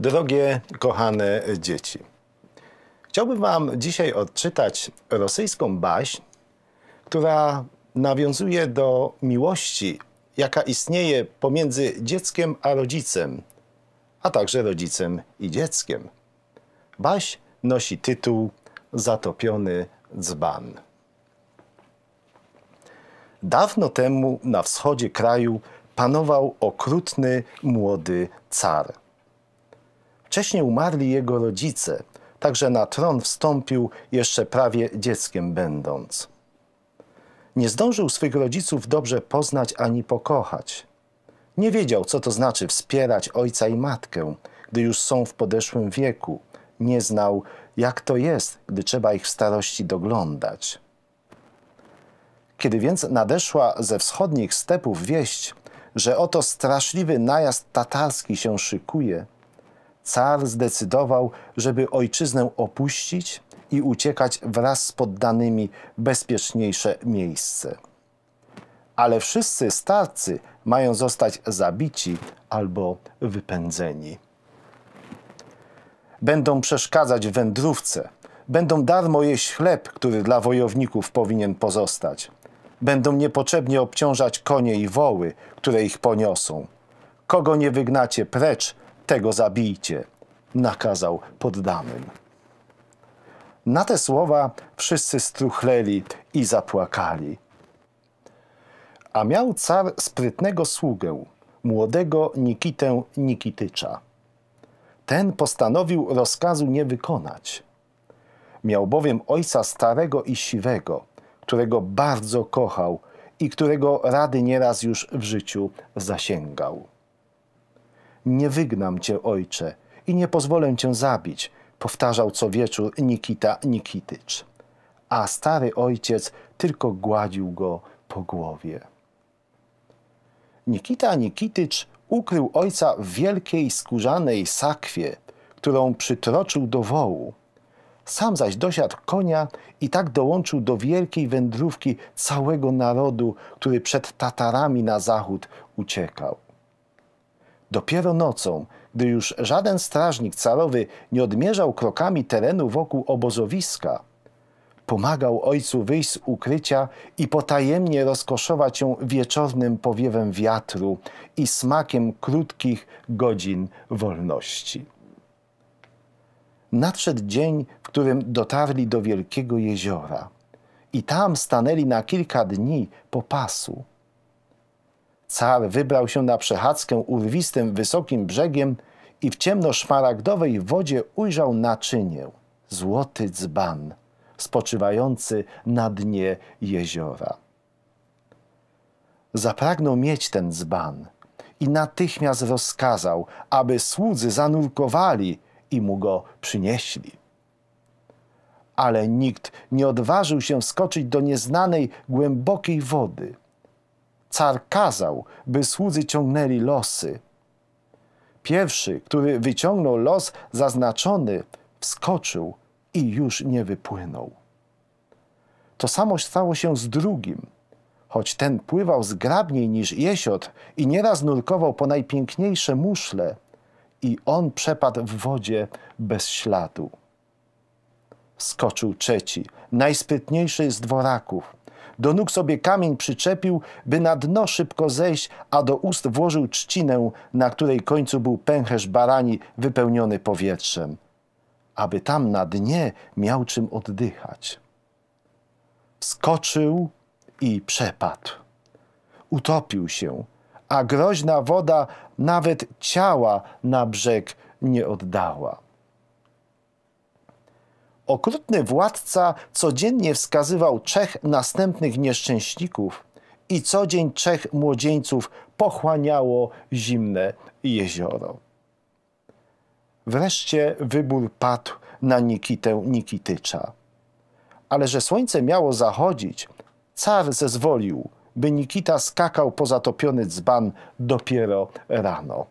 Drogie, kochane dzieci, chciałbym Wam dzisiaj odczytać rosyjską baśń, która nawiązuje do miłości, jaka istnieje pomiędzy dzieckiem a rodzicem, a także rodzicem i dzieckiem. Baśń nosi tytuł Zatopiony dzban. Dawno temu na wschodzie kraju panował okrutny młody car. Wcześniej umarli jego rodzice, także na tron wstąpił jeszcze prawie dzieckiem będąc. Nie zdążył swych rodziców dobrze poznać ani pokochać. Nie wiedział, co to znaczy wspierać ojca i matkę, gdy już są w podeszłym wieku. Nie znał, jak to jest, gdy trzeba ich w starości doglądać. Kiedy więc nadeszła ze wschodnich stepów wieść, że oto straszliwy najazd tatarski się szykuje, car zdecydował, żeby ojczyznę opuścić i uciekać wraz z poddanymi bezpieczniejsze miejsce. Ale wszyscy starcy mają zostać zabici albo wypędzeni. Będą przeszkadzać wędrówce, będą darmo jeść chleb, który dla wojowników powinien pozostać. Będą niepotrzebnie obciążać konie i woły, które ich poniosą. Kogo nie wygnacie precz, tego zabijcie, nakazał poddanym. Na te słowa wszyscy struchleli i zapłakali. A miał car sprytnego sługę, młodego Nikitę Nikitycza. Ten postanowił rozkazu nie wykonać. Miał bowiem ojca starego i siwego, którego bardzo kochał i którego rady nieraz już w życiu zasięgał. Nie wygnam cię, ojcze, i nie pozwolę cię zabić, powtarzał co wieczór Nikita Nikitycz. A stary ojciec tylko gładził go po głowie. Nikita Nikitycz ukrył ojca w wielkiej skórzanej sakwie, którą przytroczył do wołu. Sam zaś dosiadł konia i tak dołączył do wielkiej wędrówki całego narodu, który przed Tatarami na zachód uciekał. Dopiero nocą, gdy już żaden strażnik carowy nie odmierzał krokami terenu wokół obozowiska, pomagał ojcu wyjść z ukrycia i potajemnie rozkoszować ją wieczornym powiewem wiatru i smakiem krótkich godzin wolności. Nadszedł dzień, w którym dotarli do wielkiego jeziora i tam stanęli na kilka dni po pasu. Car wybrał się na przechadzkę urwistym, wysokim brzegiem i w ciemno-szmaragdowej wodzie ujrzał naczynię, złoty dzban, spoczywający na dnie jeziora. Zapragnął mieć ten dzban i natychmiast rozkazał, aby słudzy zanurkowali i mu go przynieśli. Ale nikt nie odważył się skoczyć do nieznanej, głębokiej wody. Car kazał, by słudzy ciągnęli losy. Pierwszy, który wyciągnął los zaznaczony, wskoczył i już nie wypłynął. To samo stało się z drugim. Choć ten pływał zgrabniej niż jesiot i nieraz nurkował po najpiękniejsze muszle, i on przepadł w wodzie bez śladu. Skoczył trzeci, najsprytniejszy z dworaków. Do nóg sobie kamień przyczepił, by na dno szybko zejść, a do ust włożył trzcinę, na której końcu był pęcherz barani wypełniony powietrzem, aby tam na dnie miał czym oddychać. Skoczył i przepadł. Utopił się, a groźna woda nawet ciała na brzeg nie oddała. Okrutny władca codziennie wskazywał trzech następnych nieszczęśników i co dzień trzech młodzieńców pochłaniało zimne jezioro. Wreszcie wybór padł na Nikitę Nikitycza. Ale że słońce miało zachodzić, car zezwolił, by Nikita skakał po zatopiony dzban dopiero rano.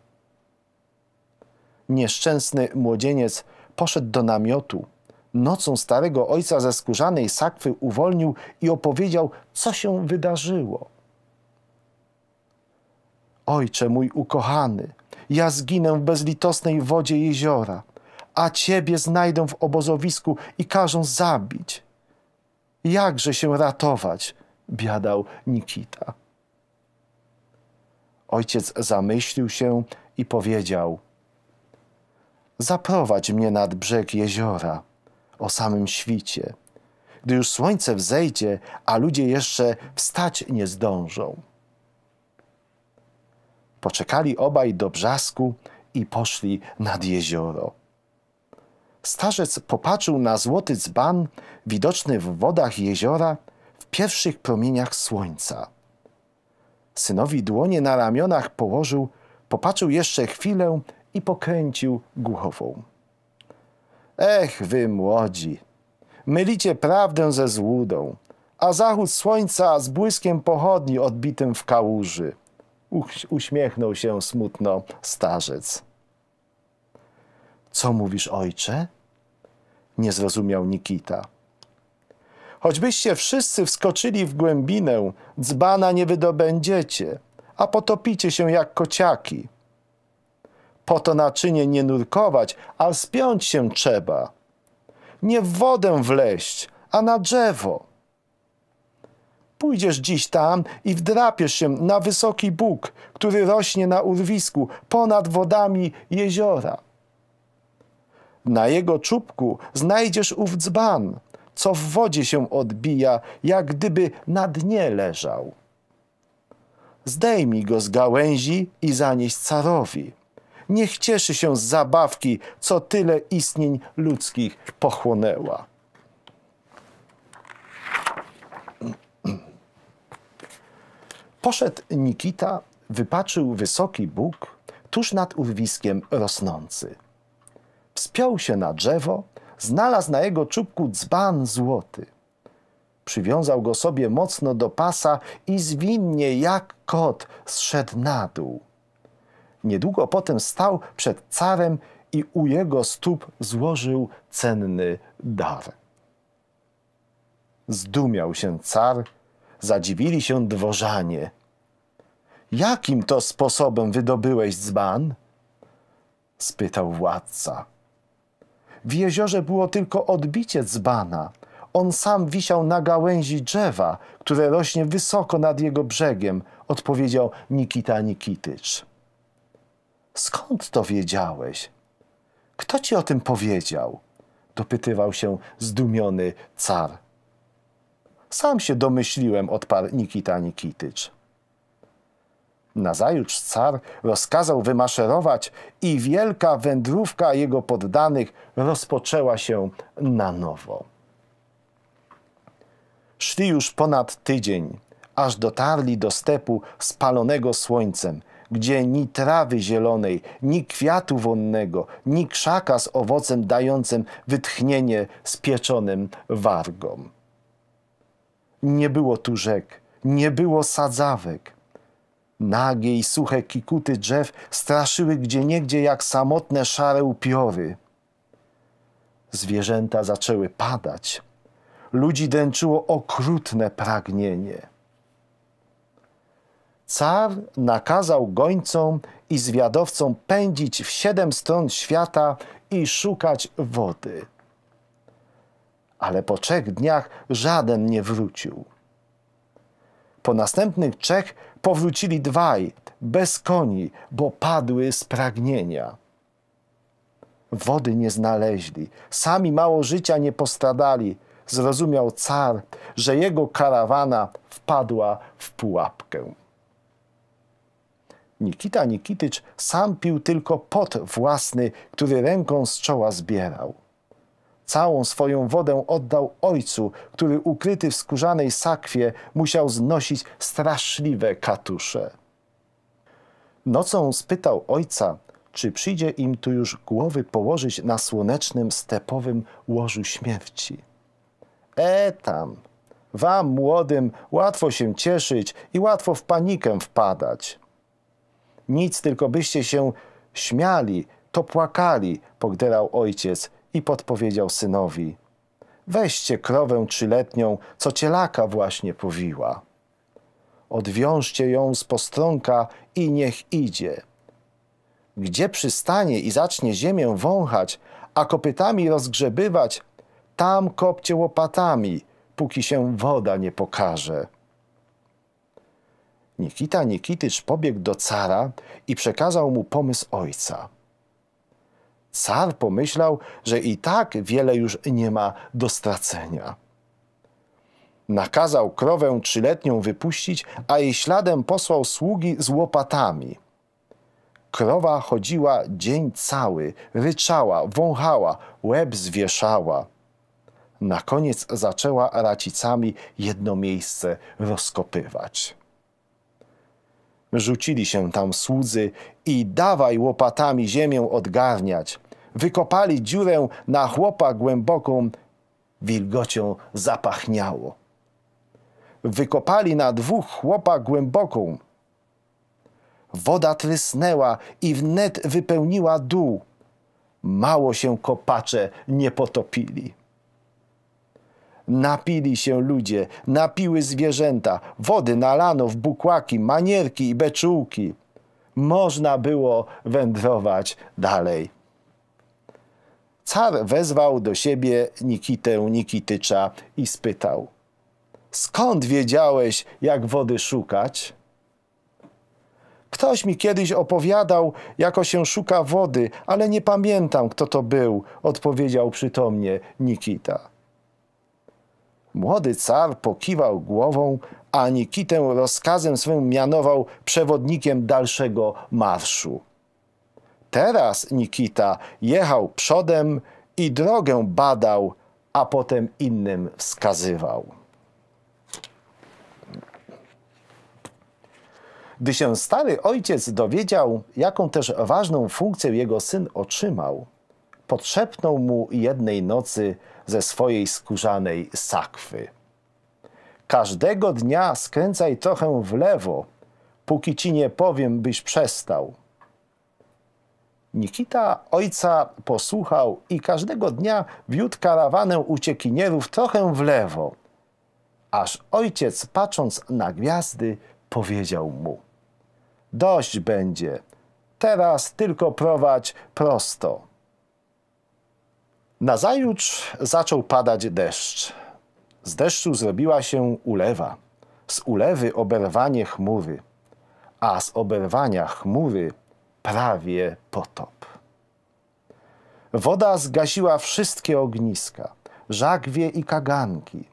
Nieszczęsny młodzieniec poszedł do namiotu. Nocą starego ojca ze skórzanej sakwy uwolnił i opowiedział, co się wydarzyło. Ojcze mój ukochany, ja zginę w bezlitosnej wodzie jeziora, a Ciebie znajdą w obozowisku i każą zabić. Jakże się ratować? biadał Nikita. Ojciec zamyślił się i powiedział: Zaprowadź mnie nad brzeg jeziora o samym świcie, gdy już słońce wzejdzie, a ludzie jeszcze wstać nie zdążą. Poczekali obaj do brzasku i poszli nad jezioro. Starzec popatrzył na złoty dzban, widoczny w wodach jeziora w pierwszych promieniach słońca. Synowi dłonie na ramionach położył, popatrzył jeszcze chwilę i pokręcił głową. Ech, wy młodzi, mylicie prawdę ze złudą, a zachód słońca z błyskiem pochodni odbitym w kałuży. Uśmiechnął się smutno starzec. Co mówisz, ojcze? Nie zrozumiał Nikita. Choćbyście wszyscy wskoczyli w głębinę, dzbana nie wydobędziecie, a potopicie się jak kociaki. Po to naczynie nie nurkować, a spiąć się trzeba. Nie w wodę wleść, a na drzewo. Pójdziesz dziś tam i wdrapiesz się na wysoki Bóg, który rośnie na urwisku ponad wodami jeziora. Na jego czubku znajdziesz ów dzban, co w wodzie się odbija, jak gdyby na dnie leżał. Zdejmij go z gałęzi i zanieś carowi. Niech cieszy się z zabawki, co tyle istnień ludzkich pochłonęła. Poszedł Nikita, wypaczył wysoki Bóg, tuż nad urwiskiem rosnący. Wspiął się na drzewo, znalazł na jego czubku dzban złoty. Przywiązał go sobie mocno do pasa i zwinnie jak kot zszedł na dół. Niedługo potem stał przed carem i u jego stóp złożył cenny dar. Zdumiał się car, zadziwili się dworzanie. Jakim to sposobem wydobyłeś dzban? spytał władca. W jeziorze było tylko odbicie dzbana. On sam wisiał na gałęzi drzewa, które rośnie wysoko nad jego brzegiem, odpowiedział Nikita Nikitycz. Skąd to wiedziałeś? Kto ci o tym powiedział? dopytywał się zdumiony car. Sam się domyśliłem, odparł Nikita Nikitycz. Nazajutrz car rozkazał wymaszerować i wielka wędrówka jego poddanych rozpoczęła się na nowo. Szli już ponad tydzień, aż dotarli do stepu spalonego słońcem, gdzie ni trawy zielonej, ni kwiatu wonnego, ni krzaka z owocem dającym wytchnienie spieczonym wargom. Nie było tu rzek, nie było sadzawek. Nagie i suche kikuty drzew straszyły gdzieniegdzie jak samotne szare upiory. Zwierzęta zaczęły padać. Ludzi dęczyło okrutne pragnienie. Car nakazał gońcom i zwiadowcom pędzić w siedem stron świata i szukać wody. Ale po trzech dniach żaden nie wrócił. Po następnych trzech powrócili dwaj, bez koni, bo padły z pragnienia. Wody nie znaleźli, sami mało życia nie postradali. Zrozumiał car, że jego karawana wpadła w pułapkę. Nikita Nikitycz sam pił tylko pot własny, który ręką z czoła zbierał. Całą swoją wodę oddał ojcu, który ukryty w skórzanej sakwie musiał znosić straszliwe katusze. Nocą spytał ojca, czy przyjdzie im tu już głowy położyć na słonecznym, stepowym łożu śmierci. E tam, wam młodym łatwo się cieszyć i łatwo w panikę wpadać. Nic, tylko byście się śmiali, to płakali, pogderał ojciec i podpowiedział synowi. Weźcie krowę trzyletnią, co cielaka właśnie powiła. odwiążcie ją z postronka i niech idzie. Gdzie przystanie i zacznie ziemię wąchać, a kopytami rozgrzebywać, tam kopcie łopatami, póki się woda nie pokaże. Nikita Nikitycz pobiegł do cara i przekazał mu pomysł ojca. Car pomyślał, że i tak wiele już nie ma do stracenia. Nakazał krowę trzyletnią wypuścić, a jej śladem posłał sługi z łopatami. Krowa chodziła dzień cały, ryczała, wąchała, łeb zwieszała. Na koniec zaczęła racicami jedno miejsce rozkopywać. Rzucili się tam słudzy i dawaj łopatami ziemię odgarniać. Wykopali dziurę na chłopa głęboką, wilgocią zapachniało. Wykopali na dwóch chłopa głęboką. Woda trysnęła i wnet wypełniła dół. Mało się kopacze nie potopili. Napili się ludzie, napiły zwierzęta, wody nalano w bukłaki, manierki i beczułki. Można było wędrować dalej. Car wezwał do siebie Nikitę Nikitycza i spytał: Skąd wiedziałeś, jak wody szukać? Ktoś mi kiedyś opowiadał, jako się szuka wody, ale nie pamiętam, kto to był, odpowiedział przytomnie Nikita. Młody car pokiwał głową, a Nikitę rozkazem swym mianował przewodnikiem dalszego marszu. Teraz Nikita jechał przodem i drogę badał, a potem innym wskazywał. Gdy się stary ojciec dowiedział, jaką też ważną funkcję jego syn otrzymał, podszepnął mu jednej nocy ze swojej skórzanej sakwy. Każdego dnia skręcaj trochę w lewo, póki ci nie powiem, byś przestał. Nikita ojca posłuchał i każdego dnia wiódł karawanę uciekinierów trochę w lewo, aż ojciec, patrząc na gwiazdy, powiedział mu: Dość będzie, teraz tylko prowadź prosto. Nazajutrz zaczął padać deszcz. Z deszczu zrobiła się ulewa, z ulewy oberwanie chmury, a z oberwania chmury prawie potop. Woda zgasiła wszystkie ogniska, żagwie i kaganki.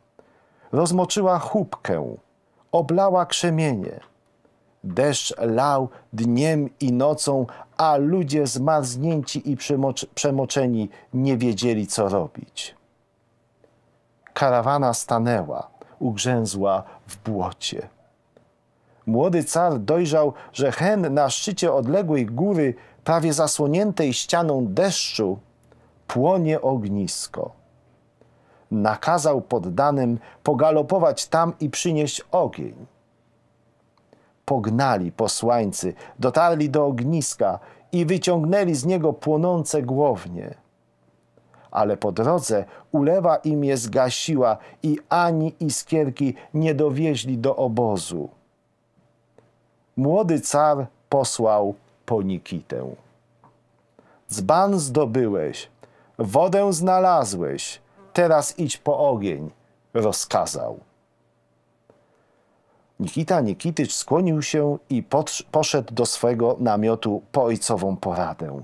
Rozmoczyła chubkę, oblała krzemienie. Deszcz lał dniem i nocą, a ludzie zmarznięci i przemoczeni nie wiedzieli, co robić. Karawana stanęła, ugrzęzła w błocie. Młody car dojrzał, że hen na szczycie odległej góry, prawie zasłoniętej ścianą deszczu, płonie ognisko. Nakazał poddanym pogalopować tam i przynieść ogień. Pognali posłańcy, dotarli do ogniska i wyciągnęli z niego płonące głownie. Ale po drodze ulewa im je zgasiła i ani iskierki nie dowieźli do obozu młody car posłał po Nikitę. Dzban zdobyłeś, wodę znalazłeś, teraz idź po ogień, rozkazał. Nikita Nikitycz skłonił się i poszedł do swego namiotu po ojcową poradę.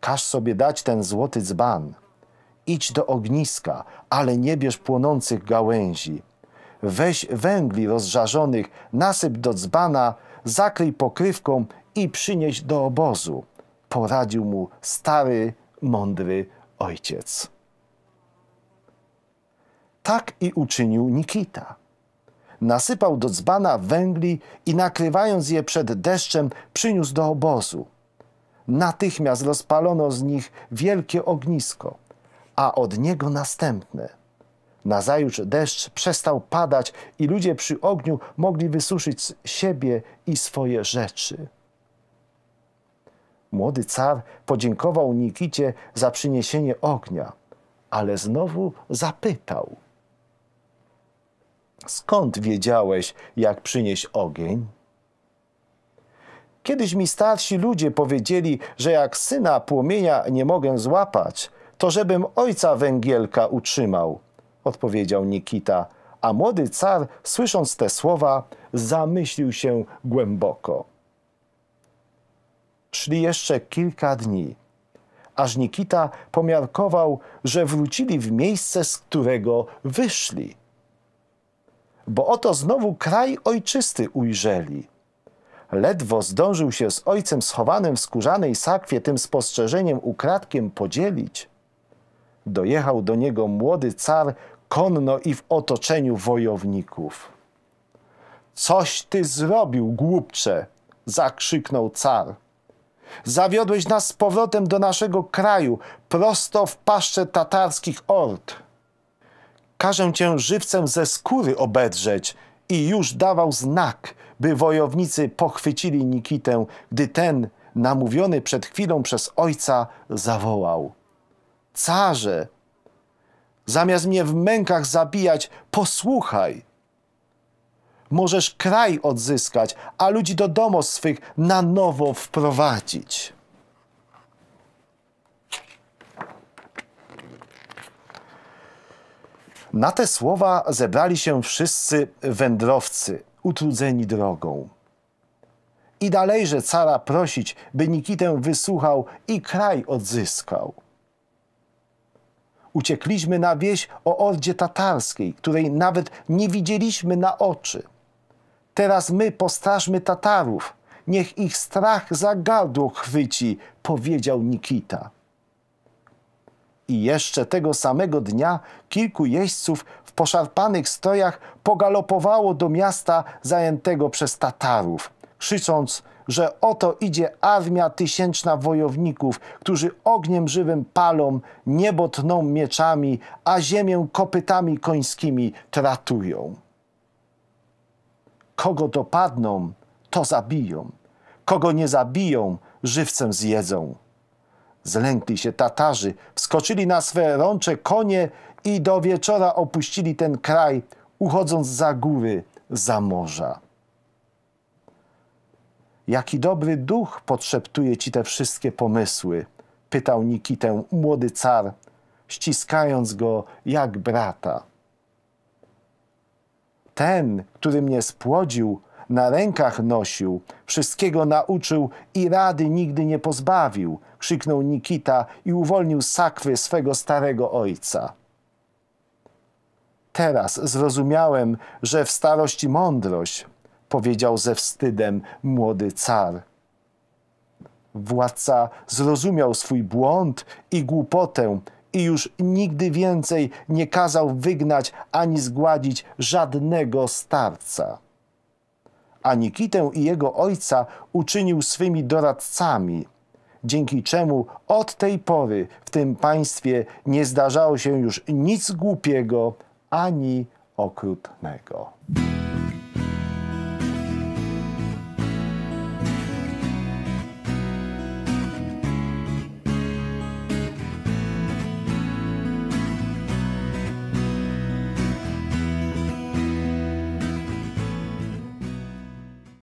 Każ sobie dać ten złoty dzban. Idź do ogniska, ale nie bierz płonących gałęzi weź węgli rozżarzonych, nasyp do dzbana, zakryj pokrywką i przynieś do obozu. Poradził mu stary, mądry ojciec. Tak i uczynił Nikita. Nasypał do dzbana węgli i nakrywając je przed deszczem, przyniósł do obozu. Natychmiast rozpalono z nich wielkie ognisko, a od niego następne. Nazajutrz deszcz przestał padać i ludzie przy ogniu mogli wysuszyć siebie i swoje rzeczy. Młody car podziękował Nikicie za przyniesienie ognia, ale znowu zapytał: Skąd wiedziałeś, jak przynieść ogień? Kiedyś mi starsi ludzie powiedzieli, że jak syna płomienia nie mogę złapać, to żebym ojca węgielka utrzymał, odpowiedział Nikita, a młody car, słysząc te słowa, zamyślił się głęboko. Szli jeszcze kilka dni, aż Nikita pomiarkował, że wrócili w miejsce, z którego wyszli. Bo oto znowu kraj ojczysty ujrzeli. Ledwo zdążył się z ojcem schowanym w skórzanej sakwie tym spostrzeżeniem ukradkiem podzielić. Dojechał do niego młody car konno i w otoczeniu wojowników. Coś ty zrobił, głupcze! zakrzyknął car. Zawiodłeś nas z powrotem do naszego kraju, prosto w paszcze tatarskich ord. Każę cię żywcem ze skóry obedrzeć i już dawał znak, by wojownicy pochwycili Nikitę, gdy ten, namówiony przed chwilą przez ojca, zawołał. Carze, zamiast mnie w mękach zabijać, posłuchaj. Możesz kraj odzyskać, a ludzi do domu swych na nowo wprowadzić. Na te słowa zebrali się wszyscy wędrowcy, utrudzeni drogą. I dalejże cara prosić, by Nikitę wysłuchał i kraj odzyskał. Uciekliśmy na wieś o ordzie tatarskiej, której nawet nie widzieliśmy na oczy. Teraz my postrażmy Tatarów, niech ich strach za gardło chwyci, powiedział Nikita. I jeszcze tego samego dnia kilku jeźdźców w poszarpanych strojach pogalopowało do miasta zajętego przez Tatarów, krzycząc, że oto idzie armia tysięczna wojowników, którzy ogniem żywym palą, niebo tną mieczami, a ziemię kopytami końskimi tratują. Kogo dopadną, to zabiją. Kogo nie zabiją, żywcem zjedzą. Zlękli się Tatarzy, wskoczyli na swe rącze konie i do wieczora opuścili ten kraj, uchodząc za góry, za morza. Jaki dobry duch podszeptuje ci te wszystkie pomysły? Pytał Nikitę młody car, ściskając go jak brata. Ten, który mnie spłodził, na rękach nosił, wszystkiego nauczył i rady nigdy nie pozbawił, krzyknął Nikita i uwolnił sakwy swego starego ojca. Teraz zrozumiałem, że w starości mądrość, powiedział ze wstydem młody car. Władca zrozumiał swój błąd i głupotę i już nigdy więcej nie kazał wygnać ani zgładzić żadnego starca. A Nikitę i jego ojca uczynił swymi doradcami, dzięki czemu od tej pory w tym państwie nie zdarzało się już nic głupiego ani okrutnego.